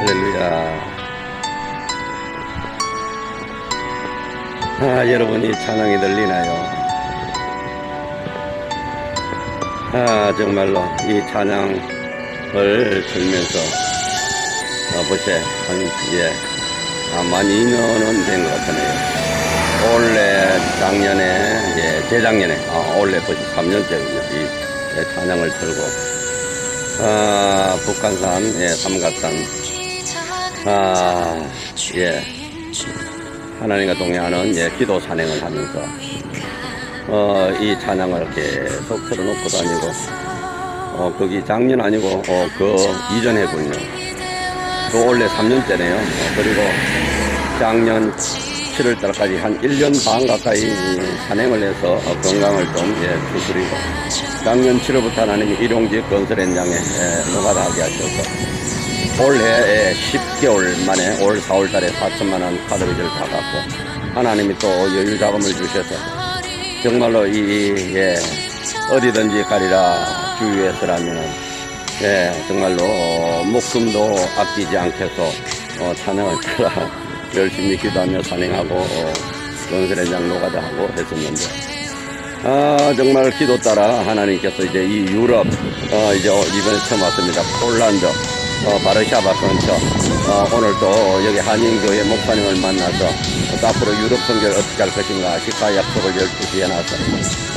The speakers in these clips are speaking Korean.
할렐루야. 아, 여러분이 찬양이 들리나요? 아, 정말로 이 찬양을 들면서, 어, 벌써 한, 예, 아, 만 2년은 된 것 같네요. 올해, 작년에, 예, 재작년에, 아, 올해 벌써 3년째군요. 이 예, 찬양을 들고, 아, 북한산, 예, 삼각산, 아, 예, 하나님과 동행하는 예, 기도 산행을 하면서, 어, 이 찬양을 계속 틀어놓고 다니고, 어, 거기 작년 아니고, 어, 그 이전에군요. 그 원래 3년째네요. 어, 그리고 작년 7월 달까지 한 1년 반 가까이 산행을 해서 어, 건강을 좀 예, 두드리고 작년 7월부터 하나님이 일용직 건설 현장에 예, 노가다 하게 하셔서 올해 예, 10개월 만에 올 4월 달에 4천만 원 카드 빚을 받았고 하나님이 또 여유 자금을 주셔서 정말로 이 예, 어디든지 가리라 주 위에서라면 예, 정말로 어, 목숨도 아끼지 않겠소 어, 찬양을 따라 열심히 기도하며 산행하고 어, 현장 노가다 하고 했었는데. 아 정말 기도 따라 하나님께서 이제 이 유럽 어, 이제 이번에 처음 왔습니다. 폴란드 어, 바르샤바 근처. 어, 오늘 또 여기 한인교회 목사님을 만나서 또 앞으로 유럽 선교를 어떻게 할 것인가 식사 약속을 12시에 해놔서.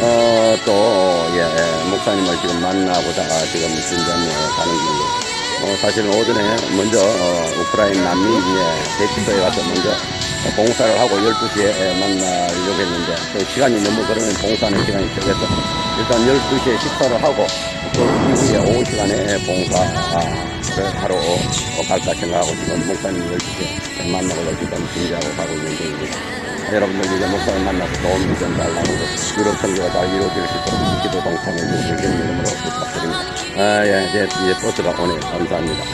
어, 또 예, 예, 목사님을 지금 만나보다가 지금 진전에 가는 길이고 어, 사실은 오전에 먼저 어, 우크라이나 난민 예, 대피소에 가서 먼저 어, 봉사를 하고 12시에 만나려고 했는데 또 시간이 너무 그러면 봉사하는 시간이 적어서 일단 12시에 식사를 하고 그 이후에 오후 시간에 봉사를 하러 어, 갈까 생각하고 지금 목사님 12시에 만나고 지금 준비하고 가고 있는 중입니다. 여러분들 이제 목사님 만나서 도움을 좀 달라고 유럽 선교가 잘 이루어질 수 있도록 기도 동참해 주실 이름으로 아, 예, 예, 예, 버스가 오네. 감사합니다.